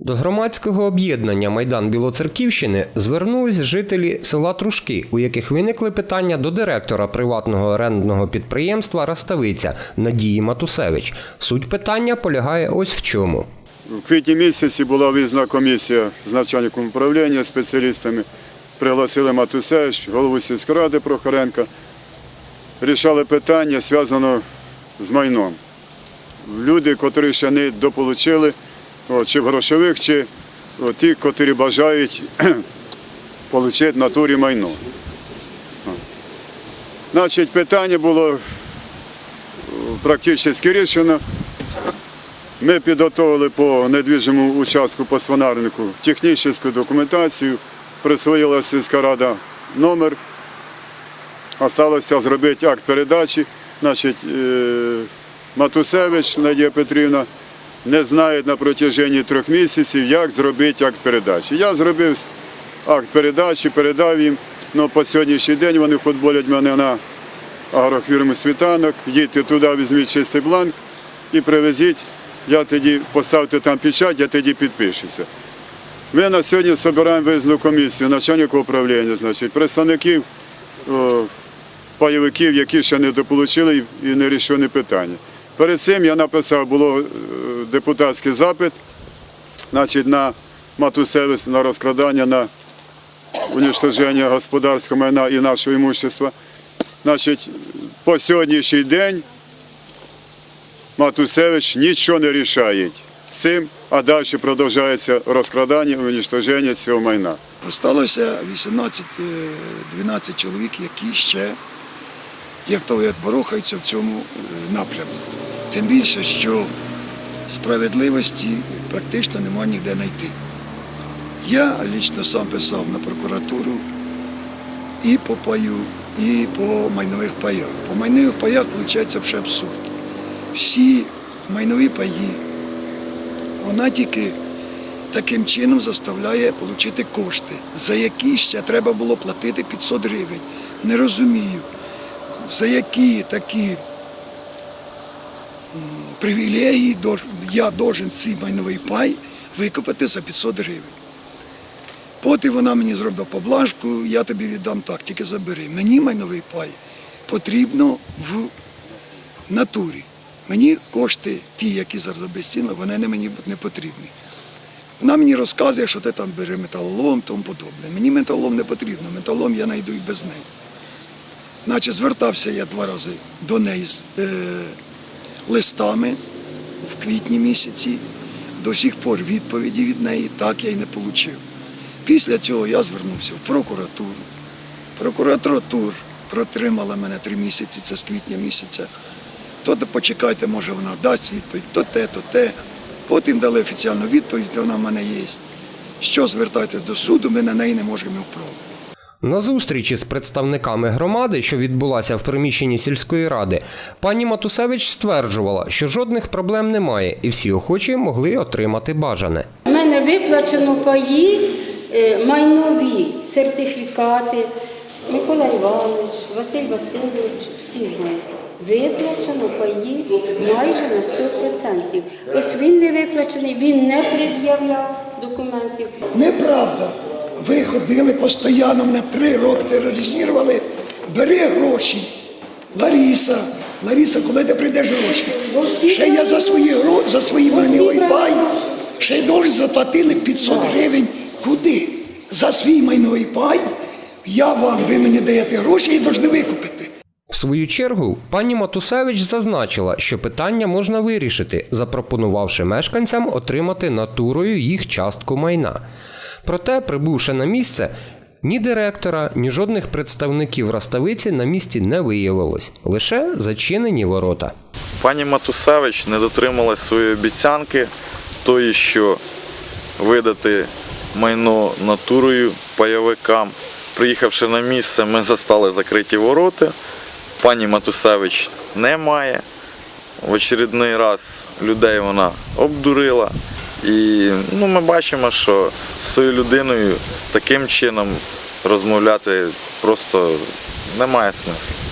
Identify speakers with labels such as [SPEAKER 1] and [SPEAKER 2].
[SPEAKER 1] До громадського об'єднання Майдан Білоцерківщини звернулись жителі села Трушки, у яких виникли питання до директора приватного орендного підприємства Раставиця Надії Матусевич. Суть питання полягає ось в чому.
[SPEAKER 2] У квітні місяці була виїзна комісія з начальником управління, спеціалістами. Пригласили Матусевич, голову сільської ради Прохоренка. Рішали питання, зв'язане з майном. Люди, котрі ще не дополучили, чи в грошових, чи ті, котрі бажають отримати натурі майно. Значить, питання було е, практично рішено. Ми підготовили по недвіжому участку по свинарнику технічну документацію, присвоїла сільська рада номер. Осталося зробити акт передачі. Значить, е, Матусевич Надія Петрівна не знає на протяженні трьох місяців, як зробити акт передачі. Я зробив акт передачі, передав їм. Ну, по сьогоднішній день вони футболять мене на агрофірму світанок. Їдьте туди, візьміть чистий бланк і привезіть. Я тоді поставте там печать, я тоді підпишуся. Ми на сьогодні збираємо виїзну комісію, начальника управління, значить, представників пайовиків, які ще не дополучили і не рішені питання. Перед цим я написав, було е, депутатський запит значить, на матусевість, на розкрадання, на уничтоження господарського майна і нашого імущества. Значить, по сьогоднішній день Матусевич нічого не рішає з цим, а далі продовжується розкрадання і уничтоження цього майна.
[SPEAKER 3] Осталося 18-12 чоловік, які ще, як то говорять, борохаються в цьому е, напрямку. Тим більше, що справедливості практично нема ніде знайти. Я лічно сам писав на прокуратуру і по паю, і по майнових паях. По майнових паях виходить вже абсурд. Всі майнові паї, вона тільки таким чином заставляє отримати кошти, за які ще треба було платити 500 гривень. Не розумію, за які такі дож- я должен свій майновий пай викупити за 500 гривень. Потім вона мені зробила поблажку, я тобі віддам так, тільки забери. Мені майновий пай потрібно в натурі. Мені кошти, ті, які зараз обезцінили, вони не мені не потрібні. Вона мені розказує, що ти там бери металолом, тому подобне. Мені металолом не потрібно, металолом я знайду і без неї. Наче звертався я два рази до неї е, листами в квітні місяці. До сих пор відповіді від неї так я й не отримав. Після цього я звернувся в прокуратуру. Прокуратура протримала мене три місяці, це з квітня місяця. То почекайте, може вона дасть відповідь, то те, то те. Потім дали офіційну відповідь, вона в мене є. Що звертайтесь до суду, ми на неї не можемо вправити.
[SPEAKER 1] На зустрічі з представниками громади, що відбулася в приміщенні сільської ради, пані Матусевич стверджувала, що жодних проблем немає, і всі охочі могли отримати бажане.
[SPEAKER 4] У мене виплачено паї, е, майнові сертифікати. Микола Іванович, Василь Васильович, всі знають. Виплачено паї майже на 100%. Ось він не виплачений, він не пред'являв документів.
[SPEAKER 3] Неправда. Ви ходили постійно, мене три роки тероризували. Бери гроші. Ларіса, Ларіса, коли ти прийдеш гроші? Ще я за свої гро- за свої
[SPEAKER 4] всі
[SPEAKER 3] майновий пай. Ще й довж заплатили 500 гривень. Куди? За свій майновий пай. Я вам, ви мені даєте гроші і повинні викупити.
[SPEAKER 1] В свою чергу, пані Матусевич зазначила, що питання можна вирішити, запропонувавши мешканцям отримати натурою їх частку майна. Проте, прибувши на місце, ні директора, ні жодних представників Раставиці на місці не виявилось, лише зачинені ворота.
[SPEAKER 5] Пані Матусевич не дотрималась своєї обіцянки, тої, що видати майно натурою пайовикам. Приїхавши на місце, ми застали закриті ворота. Пані Матусевич немає. В очередний раз людей вона обдурила. І ну, ми бачимо, що з цією людиною таким чином розмовляти просто немає смислу.